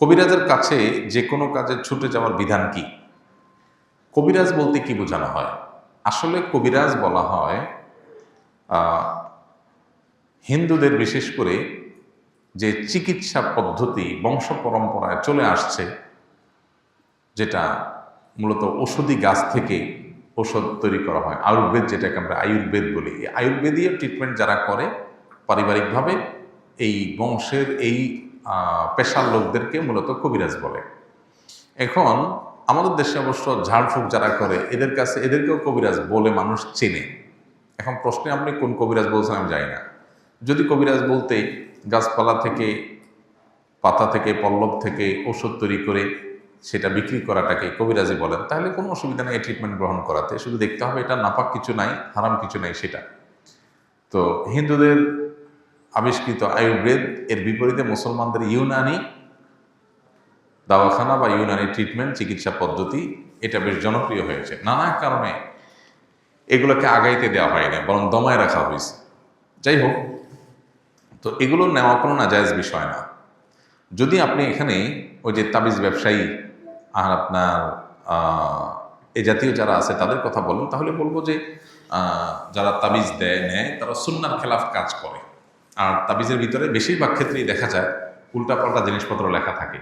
কবিরাজের কাছে যে কোনো কাজে ছুটে যাওয়ার বিধান কি? কবিরাজ বলতে কি বোঝানো হয়? আসলে কবিরাজ বলা হয় হিন্দুদের বিশেষ করে যে চিকিৎসা পদ্ধতি, বংশ পরম্পরায় চলে আসছে, যেটা মূলত ওষুধি গাছ থেকে ওষুধ তৈরি করা হয়। আয়ুর্বেদ যেটাকে আমরা আয়ুর্বেদ বলি। এই আয়ুর্বেদীয় ট্রিটমেন্ট যারা করে, পারিবারিকভাবে এই বংশের এই পেশার লোকদেরকে মূলত কবিরাজ বলে। এখন আমাদের দেশে অবশ্য ঝাড়ফুঁক যারা করে, এদের কাছে, এদেরকেও কবিরাজ বলে মানুষ চেনে। এখন প্রশ্নে আপনি কোন কবিরাজ বলছেন আমি জানি না। যদি কবিরাজ বলতে গাছপালা থেকে, পাতা থেকে, পল্লব থেকে ওষুধ তৈরি করে সেটা বিক্রি করাটাকে কবিরাজি বলেন, তাহলে কোনো অসুবিধা নেই ট্রিটমেন্ট গ্রহণ করাতে। শুধু দেখতে হবে এটা নাপাক কিছু নাই, হারাম কিছু নাই সেটা। তো হিন্দুদের আবিষ্কৃত আয়ুর্বেদ, এর বিপরীতে মুসলমানদের ইউনানি দাওয়াখানা বা ইউনানি ট্রিটমেন্ট চিকিৎসা পদ্ধতি, এটা বেশ জনপ্রিয় হয়েছে। নানা কারণে এগুলোকে আগাইতে দেওয়া হয় না বরং দমায় রাখা হয়েছে। যাই হোক, তো এগুলো নেওয়া কোনো নাজায়জ বিষয় না। যদি আপনি এখানে ওই যে তাবিজ ব্যবসায়ী আর আপনার এ জাতীয় যারা আছে তাদের কথা বলেন, তাহলে বলব যে যারা তাবিজ দেয়, নেয়, তারা সুন্নার খেলাফ কাজ করে। আর তাবিজের ভিতরে বেশিরভাগ ক্ষেত্রেই দেখা যায় উল্টাপাল্টা জিনিসপত্র লেখা থাকে।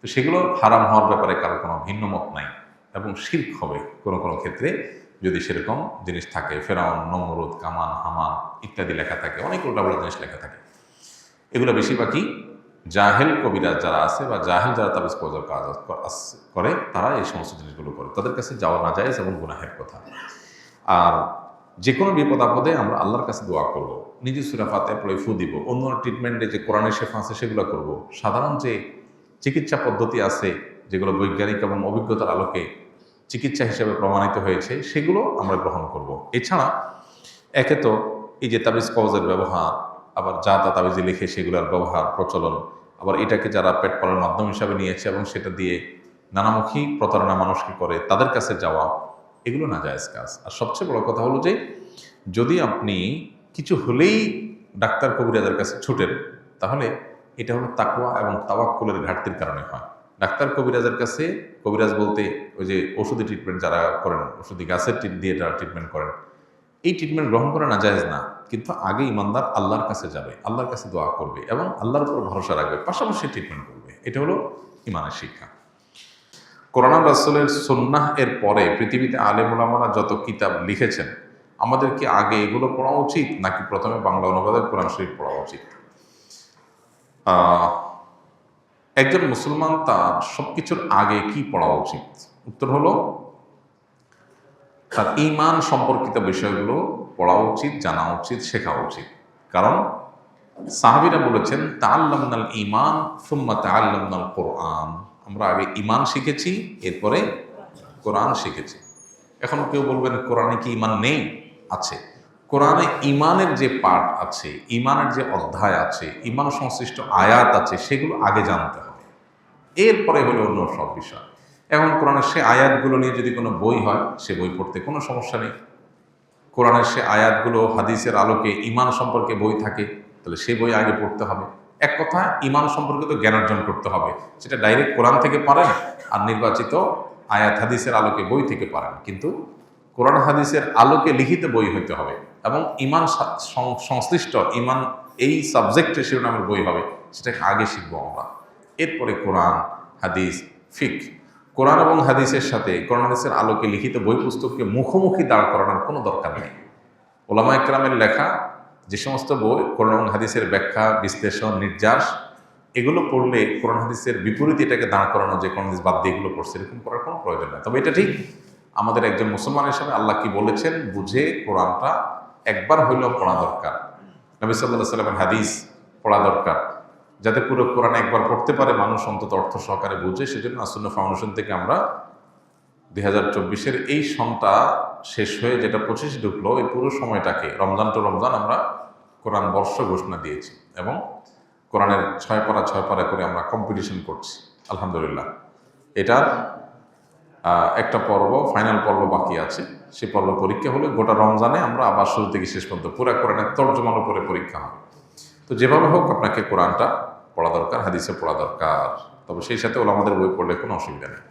তো সেগুলো হারাম হওয়ার ব্যাপারে কারও কোনো ভিন্ন মত নাই এবং শির্ক হবে কোনো কোনো ক্ষেত্রে যদি সেরকম জিনিস থাকে। ফেরাউন, নমরুদ, কামান, হামান ইত্যাদি লেখা থাকে, অনেক উল্টাপাল্টা জিনিস লেখা থাকে। এগুলো বেশিরভাগই জাহেল কবিরাজ যারা আছে বা জাহেল যারা তাবিজ কবজার কাজ করে, তারা এই সমস্ত জিনিসগুলো করে। তাদের কাছে যাওয়া না যায় এবং গুনাহের কথা। আর যে কোনো বিপদ আপদে আমরা আল্লাহর কাছে দোয়া করব। নিজে সুরাফাতে পড়ে ফু দিব। অন্য ট্রিটমেন্টে যে কোরআনের শেফা আছে সেগুলো করব। সাধারণ যে চিকিৎসা পদ্ধতি আছে, যেগুলো বৈজ্ঞানিক এবং অভিজ্ঞতার আলোকে চিকিৎসা হিসেবে প্রমাণিত হয়েছে, সেগুলো আমরা গ্রহণ করব। এছাড়া একে তো এই যে তাবিজ কবজের ব্যবহার, আবার যা তা তাবিজে লিখে সেগুলোর ব্যবহার, প্রচলন, আবার এটাকে যারা পেট পালার মাধ্যম হিসাবে নিয়েছে এবং সেটা দিয়ে নানামুখী প্রতারণা মানুষকে করে, তাদের কাছে যাওয়া এগুলো না জায়েজ কাজ আর সবচেয়ে বড় কথা হলো যে, যদি আপনি কিছু হলেই ডাক্তার কবিরাজের কাছে ছুটেন, তাহলে এটা হলো তাকওয়া এবং তাওয়াক্কুলের ঘাটতির কারণে হয়। ডাক্তার কবিরাজের কাছে, কবিরাজ বলতে ওই যে ওষুধি ট্রিটমেন্ট যারা করেন ওষুধি গাছের দিয়ে যারা ট্রিটমেন্ট করেন, এই ট্রিটমেন্ট গ্রহণ করা না জায়েজ না, কিন্তু আগে ইমানদার আল্লাহর কাছে যাবে, আল্লাহর কাছে দোয়া করবে এবং আল্লাহর উপর ভরসা রাখবে, পাশাপাশি ট্রিটমেন্ট করবে। এটা হলো ইমানের শিক্ষা। কোরআন রাসুলের সন্ন্যাহ এর পরে পৃথিবীতে আলেমুলামারা যত কিতাব লিখেছেন, আমাদের কি আগে এগুলো পড়া উচিত? নাকি প্রথমে বাংলা অনুবাদের কোরআন শরীফ পড়া উচিত? একজন মুসলমান তার সবকিছুর আগে কি পড়া উচিত? উত্তর হলো, তার ইমান সম্পর্কিত বিষয়গুলো পড়া উচিত, জানা উচিত, শেখা উচিত। কারণ সাহাবিরা বলেছেন তাল্লামনাল ইমান সুম্মা তাল্লামনাল কোরআন। আমরা আগে ইমান শিখেছি, এরপরে কোরআন শিখেছি। এখন কেউ বলবেন, কোরআনে কি ইমান নেই? আছে। কোরআনে ইমানের যে পাঠ আছে ইমানের যে অধ্যায় আছে ইমান সংশ্লিষ্ট আয়াত আছে, সেগুলো আগে জানতে হবে। এরপরে হলো অন্য সব বিষয়। এখন কোরআনের সে আয়াতগুলো নিয়ে যদি কোনো বই হয়, সে বই পড়তে কোনো সমস্যা নেই। কোরআনের সে আয়াতগুলো হাদিসের আলোকে ইমান সম্পর্কে বই থাকে, তাহলে সে বই আগে পড়তে হবে। এক কথা ইমান সম্পর্কিত জ্ঞান অর্জন করতে হবে। সেটা ডাইরেক্ট কোরআন থেকে পারেন, আর নির্বাচিত আয়াত, হাদিসের আলোকে, বই থেকে পারেন। কিন্তু কোরআন, হাদিসের আলোকে লিখিত বই হইতে হবে এবং ইমান সংশ্লিষ্ট ইমান, এই সাবজেক্টে শিরোনামের বই হবে, সেটাকে আগে শিখব আমরা। এরপরে কোরআন, হাদিস, ফিক। কোরআন এবং হাদিসের সাথে, কোরআন, হাদিসের আলোকে লিখিত বই পুস্তককে মুখোমুখি দাঁড় করানোর কোনো দরকার নেই। ওলামা একরামের লেখা যে সমস্ত বই কোরআন হাদিসের ব্যাখ্যা, বিশ্লেষণ, নির্যাস, এগুলো পড়লে কোরআন হাদিসের বিপরীতে এটাকে দাঁড় করানো, যে কোরআন হাদিস বাদ দিয়ে এগুলো পড়ছে, এরকম করার কোনো প্রয়োজন নেই। তবে এটা ঠিক, আমাদের একজন মুসলমান হিসেবে আল্লাহ কি বলেছেন? বুঝে কোরআনটা একবার হইলেও পড়া দরকার। নবী সাল্লাহ সাল্লামের হাদিস পড়া দরকার। যাতে পুরো কোরআন একবার পড়তে পারে, মানুষ অন্তত অর্থ সহকারে বুঝে, সেজন্য আসন্ন ফাউন্ডেশন থেকে আমরা দুই হাজার চব্বিশের এই সনটা শেষ হয়ে যেটা পঁচিশ ঢুকলো, এই পুরো সময়টাকে, রমজান টু রমজান আমরা কোরআন বর্ষ ঘোষণা দিয়েছি এবং কোরআনের ছয় পারা ছয় পারা করে আমরা কম্পিটিশন করছি, আলহামদুলিল্লাহ। এটার একটা পর্ব ফাইনাল পর্ব বাকি আছে। সে পর্ব পরীক্ষা হলে গোটা রমজানে আমরা আবার শুরু থেকে শেষ পর্যন্ত পুরো কোরআনের তর্জমান উপরে পরীক্ষা হয় তো যেভাবে হোক আপনাকে কোরআনটা পড়া দরকার, হাদিসে পড়া দরকার। তবে সেই সাথে ওলা আমাদের বই পড়লে কোনো অসুবিধা নেই।